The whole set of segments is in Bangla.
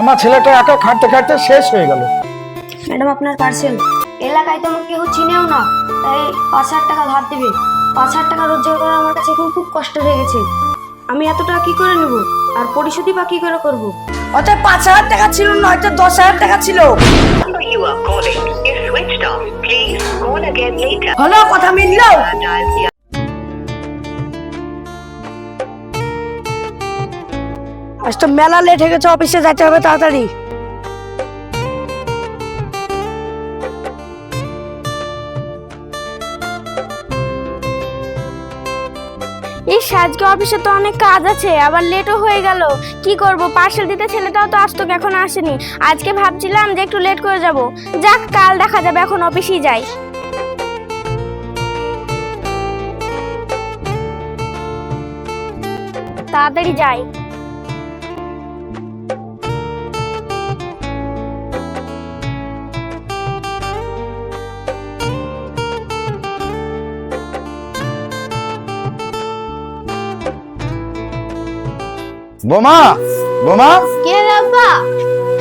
আমার ছেলেটা একা খাটতে খাটতে শেষ হয়ে গেল। ম্যাডাম আপনার পার্সেল। এলাকায় তো কেউ চিনেও না। তাই পাঁচ হাজার টাকা ধার দেবে। পাঁচ হাজার টাকা রোজগার করা আমার কাছে এখন খুব কষ্ট হয়ে গেছে। আমি এত টাকা কি করে নেব? আর পরিশোধই বা কি করে করব? অতএব পাঁচ হাজার টাকা ছিল না হয়তো দশ হাজার টাকা ছিল। Number you are calling is switched off. Please call again later. হলো কথা মিললো। আজ তো মেলা লেট হয়ে গেছে অফিসে যেতে হবে তাড়াতাড়ি। ইস আজকে অফিসে তো অনেক কাজ আছে, আবার লেটও হয়ে গেল। কি করব পার্সেল দিতে ছেলেটাও তো আসতো এখন আসেনি। আজকে ভাবছিলাম যে একটু লেট করে যাব। যাক, কাল দেখা যাবে, এখন অফিসেই যাই। তাড়াতাড়ি যাই। বোমা বোমা। কে বাবা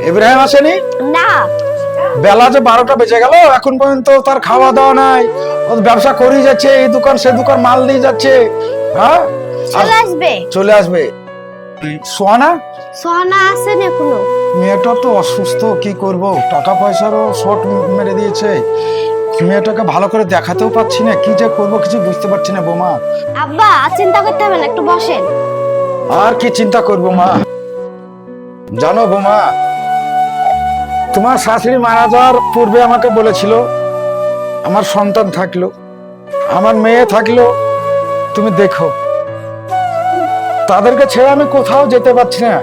ইব্রাহিম আসেনি? না। বেলা যে বারোটা বেজে গেল এখন পর্যন্ত তার খাওয়া দাওয়া নাই। ও ব্যবসা করেই যাচ্ছে এই দোকান সে দোকান মাল দিয়ে যাচ্ছে। হ্যাঁ? চলে আসবে? চলে আসবে। সোহানা? সোহানা আসেন এখনও? মেয়েটা তো অসুস্থ কি করব? টাকা পয়সারও শর্ট মেরে দিয়েছে। মেয়েটাকে ভালো করে দেখাতেও পাচ্ছি না কি যে করব কিছু বুঝতে পারছি না বোমা। আব্বা চিন্তা করতে হবে না একটু বসেন। আর কি চিন্তা করব মা? জানো বোমা তোমার শাশুড়ি মারা যাওয়ার পূর্বে আমাকে বলেছিল আমার সন্তান থাকল আমার মেয়ে থাকল তুমি দেখো। তাদেরকে ছেড়ে আমি কোথাও যেতে পারছি না।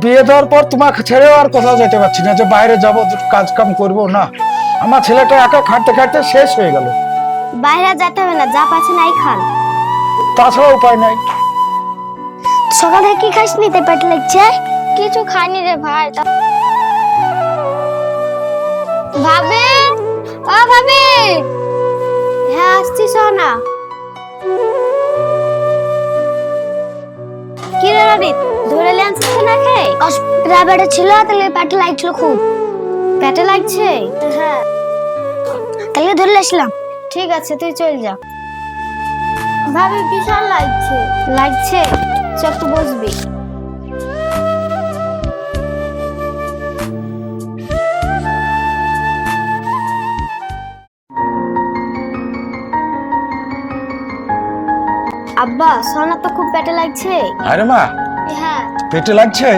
বিয়ে দেওয়ার পর তোমাকে ছেড়েও আর কোথাও যেতে পারছি না যে বাইরে যাব কাজ কাম করব না। আমার ছেলেটা একা খাটতে খাটতে শেষ হয়ে গেল। বাইরে যেতে হবে না যা পাচ্ছে নাই খান। তাছাড়া উপায় নাই। সকালে কি খাস নিতে পেট লাগছে? কিছু খাইনি রে ভাই ভাবে? ও ভাবে! হ্যাঁ আসছি সোনা কি রে রবি ধরে লেন্স না খেয়ে রাবেটা ছিল তাহলে পেটে লাগছিল খুব। পেটে লাগছে? হ্যাঁ। তাহলে ধরে আসলাম। ঠিক আছে তুই চল যা। ভাবি বিশাল লাগছে। লাগছে? চল একটু বসবি। আব্বা সোনা তো খুব পেটে লাগছে। আরে মা হ্যাঁ। পেটে লাগছে?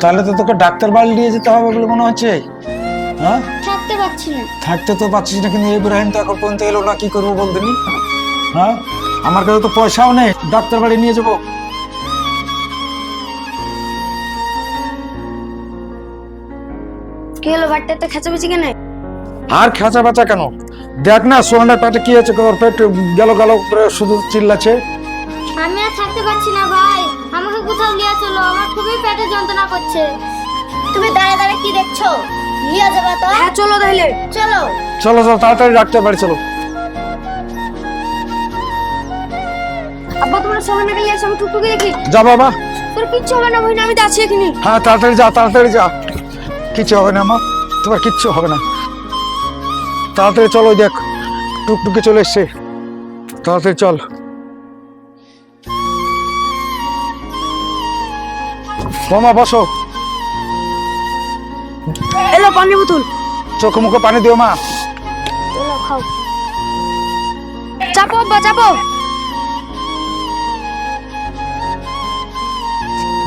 তাহলে তো তোকে ডাক্তার বাড়ি নিয়ে যেতে হবে বলে মনে হচ্ছে। হ্যাঁ? থাকতে পারছি না। থাকতে তো পারছিস না কিন্তু ইব্রাহিম তো এখন পর্যন্ত এলো না কি করব বলতে নি হ্যাঁ? আমার কাছে তো পয়সাও নেই ডাক্তার বাড়ি নিয়ে যাব। কি হলো তো খেঁচাবেছি কেন? আর খেঁচা বাচা কেন? দেখ না সোহানের পেটে কি হয়েছে ওর পেট গেল গেল করে শুধু চিল্লাছে আমি আর থাকতে পারছি না ভাই। আমাকে কোথাও নিয়ে চলো আমার খুবই পেটে যন্ত্রণা করছে। তুমি দাঁড়া দাঁড়া কি দেখছ? নিয়ে যাবে তো। হ্যাঁ চলো তাহলে। চলো। চলো চলো তাড়াতাড়ি ডাক্তার বাড়ি চলো। আব্বা তোমরা সবাই মিলে এসে আমি টুকটুকি দেখি? যা বাবা। তোর কিচ্ছু হবে না বহিনা আমি তো আছি এখানে। হ্যাঁ তাড়াতাড়ি যা তাড়াতাড়ি যা। কিচ্ছু হবে না আমার তোমার কিচ্ছু হবে না। তাড়াতাড়ি চলো ওই দেখ টুকটুকি চলে এসছে। তাড়াতাড়ি চল। মামা বসো। এলো পানি বোতল। চোখে মুখে পানি দিও মা। খাও। চাপো আব্বা চাপো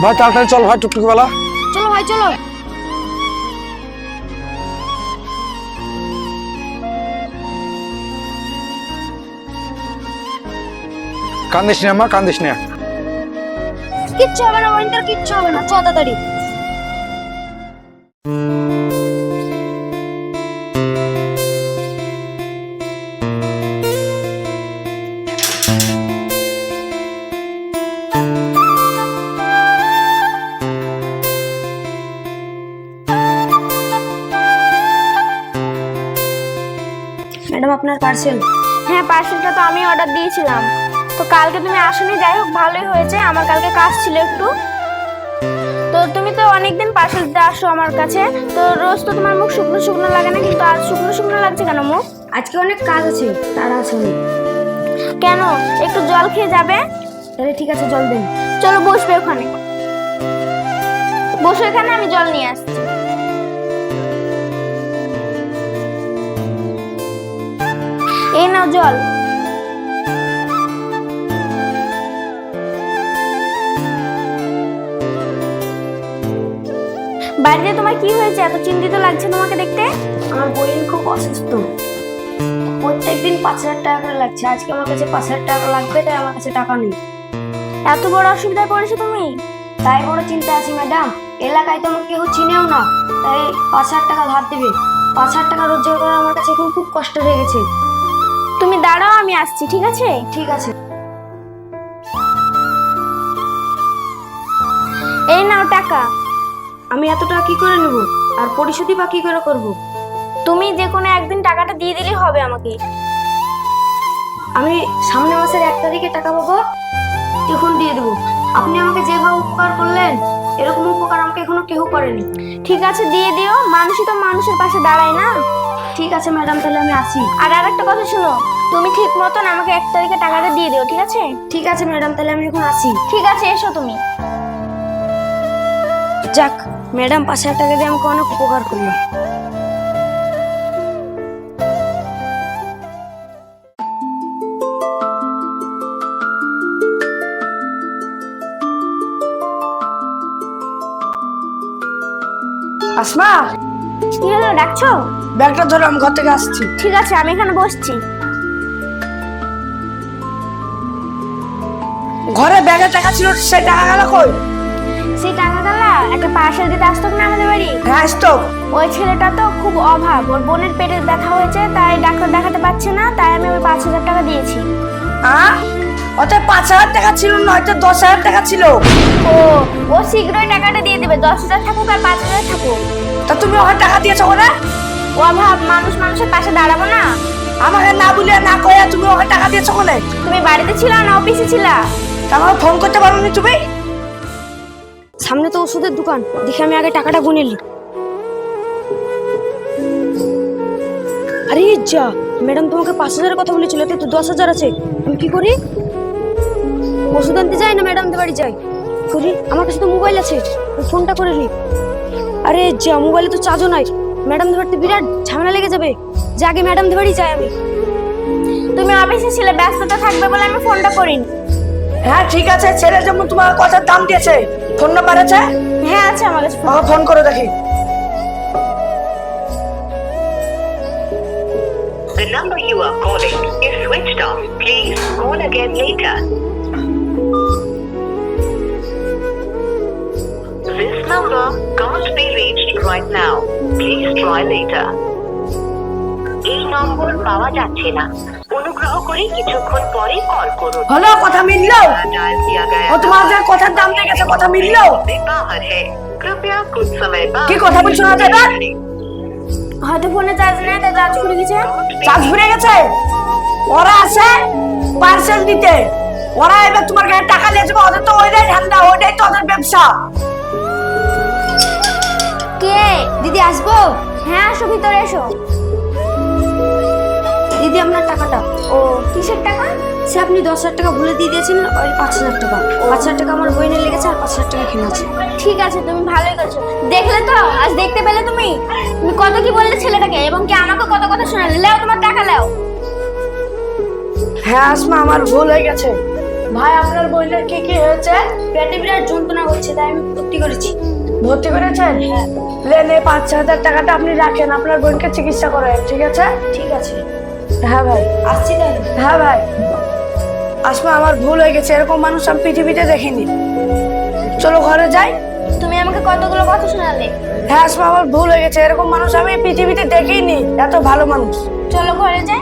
ভাই তাড়াতাড়ি চল ভাই টুকটুকি বেলা চলো ভাই চলো। কান্দিস না মা কান্দিস না। কিচ্ছু হবে না বহিনটার কিচ্ছু হবে না। চ তাড়াতাড়ি। পার্সেল। হ্যাঁ পার্সেলটা তো আমি অর্ডার দিয়েছিলাম। তো কালকে তুমি আসনি যাই হোক ভালোই হয়েছে। আমার কালকে কাজ ছিল একটু। তো তুমি তো অনেকদিন পার্সেল দিতে আসো আমার কাছে। তো রোজ তো তোমার মুখ শুকনো শুকনো লাগে না কিন্তু আজ শুকনো শুকনো লাগছে কেন মুখ? আজকে অনেক কাজ আছে তারা আছে অনেক। কেন? একটু জল খেয়ে যাবে? তাহলে ঠিক আছে জল দেন। চলো বসবে ওখানে। বসো এখানে আমি জল নিয়ে আসছি। এই নাও জল। বাড়িতে তোমার কি হয়েছে? এত চিন্তিত লাগছে তোমাকে দেখতে? আমার বইয়ের খুব অসুস্থ। প্রত্যেকদিন পাঁচ হাজার টাকা করে লাগছে। আজকে আমার কাছে পাঁচ হাজার টাকা লাগবে তাই আমার কাছে টাকা নেই। এত বড় অসুবিধায় পড়েছো তুমি? তাই বড় চিন্তা আছি ম্যাডাম এলাকায় তো আমাকে কেউ চিনেও না। তাই পাঁচ হাজার টাকা ধার দেবে। পাঁচ হাজার টাকা রোজগার করা আমার কাছে এখন খুব কষ্ট হয়ে গেছে। তুমি দাঁড়াও আমি আসছি ঠিক আছে? ঠিক আছে। এই নাও টাকা। আমি এত টাকা কি করে নেব? আর পরিশোধই বা কি করে করব? তুমি যে কোনো একদিন টাকাটা দিয়ে দিলেই হবে আমাকে। আমি সামনের মাসের এক তারিখে টাকা পাবো তখন দিয়ে দেবো। আপনি আমাকে যেভাবে উপকার করলেন এরকম উপকার আমাকে এখনও কেউ করেনি। ঠিক আছে দিয়ে দিও। মানুষই তো মানুষের পাশে দাঁড়ায় না। ঠিক আছে ম্যাডাম তাহলে আমি আসি। আর আরেকটা কথা শোনো তুমি ঠিক মতন আমাকে এক তারিখে টাকাটা দিয়ে দিও ঠিক আছে? ঠিক আছে ম্যাডাম তাহলে আমি এখন আসি। ঠিক আছে এসো তুমি। যাক ম্যাডাম পাঁচ হাজার টাকা দিয়ে আমাকে অনেক উপকার করল। আসমা! কি হলো ডাকছো? ব্যাগটা ধরো আমি ঘর থেকে আসছি। ঠিক আছে আমি এখানে বসছি। ঘরে ব্যাগে টাকা ছিল সে টাকা গেল কই? সেই টাকাগুলা একটা পার্সেল দিতে আসতো না আমাদের বাড়ি? হ্যাঁ আসতো। ওই ছেলেটা তো খুব অভাব ওর বোনের পেটে ব্যথা হয়েছে তাই ডাক্তার দেখাতে পারছে না তাই আমি ওই পাঁচ হাজার টাকা দিয়েছি। হ্যাঁ অতএব পাঁচ হাজার টাকা ছিল না হয়তো দশ হাজার টাকা ছিল। ও ও শীঘ্রই টাকাটা দিয়ে দেবে দশ হাজার থাকুক আর পাঁচ হাজার থাকুক। তা তুমি ওখানে টাকা দিয়েছ ওখানে? ও অভাব মানুষ মানুষের পাশে দাঁড়াবো না। আমাকে না বলে না কয়ে তুমি ওখানে টাকা দিয়েছ ওখানে? তুমি বাড়িতে ছিল না অফিসে ছিলা? তা আমাকে ফোন করতে পারো নি তুমি? সামনে তো ওষুধের দোকান দেখে আমি আগে টাকাটা গুনে নিই। আরে যা ম্যাডাম তোমাকে পাঁচ হাজারের কথা বলেছিল তো দশ হাজার আছে। আমি কি করি? ওষুধ আনতে যাই না ম্যাডামদের বাড়ি যাই? করি আমার কাছে তো মোবাইল আছে ফোনটা করে নিই। আরে যা মোবাইলে তো চার্জও নাই। ম্যাডামদের বাড়িতে বিরাট ঝামেলা লেগে যাবে। যে আগে ম্যাডাম বাড়ি যাই আমি। তুমি অফিসে ছিলে ব্যস্ততা থাকবে বলে আমি ফোনটা করিনি। হ্যাঁ ঠিক আছে ছেলে যেমন তোমার কথার দাম দিয়েছে। ফোন নাম্বার আছে? হ্যাঁ আছে আমার কাছে। আমাকে ফোন করে দেখি। The number you are calling is switched off. Please call again later. number can't be reached right now. Please try later. এই নম্বর পাওয়া যাচ্ছে না। অনুগ্রহ করে কিছুক্ষণ পরে কল করুন। হলো কথা মিললো ও তোমার দাম গেছে কথা মিললো কৃপয়া কুছ সময় বাদ কি কথা বলছো না দাদা? হয়তো ফোনে চার্জ নেই তাই চার্জ ফুরে গেছে চার্জ ফুরে গেছে? ওরা আছে পার্সেল দিতে। ওরা এবার তোমার কাছে টাকা নিয়ে যাবে ওদের তো ওইটাই ঠান্ডা ওইটাই তো ওদের ব্যবসা। কে দিদি আসব? হ্যাঁ আসো ভিতরে এসো। দিদি আপনার টাকাটা। ও কিসের টাকা? সে আপনি দশ হাজার টাকা ভুলে দিয়ে দিয়েছিলেন ওই পাঁচ হাজার টাকা। পাঁচ হাজার টাকা আমার বইনে লেগেছে আর পাঁচ হাজার টাকা এখানে আছে। ঠিক আছে তুমি ভালোই করছ। দেখলে তো? আজ দেখতে পেলে তুমি? তুমি কত কি বললে ছেলেটাকে এবং কি আমাকে কত কথা শোনালে? লেও তোমার টাকা লেও। হ্যাঁ আসমা আমার ভুল হয়ে গেছে। ভাই আপনার বইনের কি কি হয়েছে? পেটে বিরাট যন্ত্রণা হচ্ছে তাই আমি ভর্তি করেছি। ভর্তি করেছেন? লেন এই পাঁচ ছ হাজার টাকাটা আপনি রাখেন আপনার বোনকে চিকিৎসা করেন ঠিক আছে? ঠিক আছে। হ্যাঁ ভাই। আসছি তাহলে। হ্যাঁ ভাই। আসমা আমার ভুল হয়ে গেছে এরকম মানুষ আমি পৃথিবীতে দেখিনি। চলো ঘরে যাই। তুমি আমাকে কতগুলো কথা শোনালে? হ্যাঁ আসমা আমার ভুল হয়ে গেছে এরকম মানুষ আমি পৃথিবীতে দেখিনি এত ভালো মানুষ। চলো ঘরে যাই।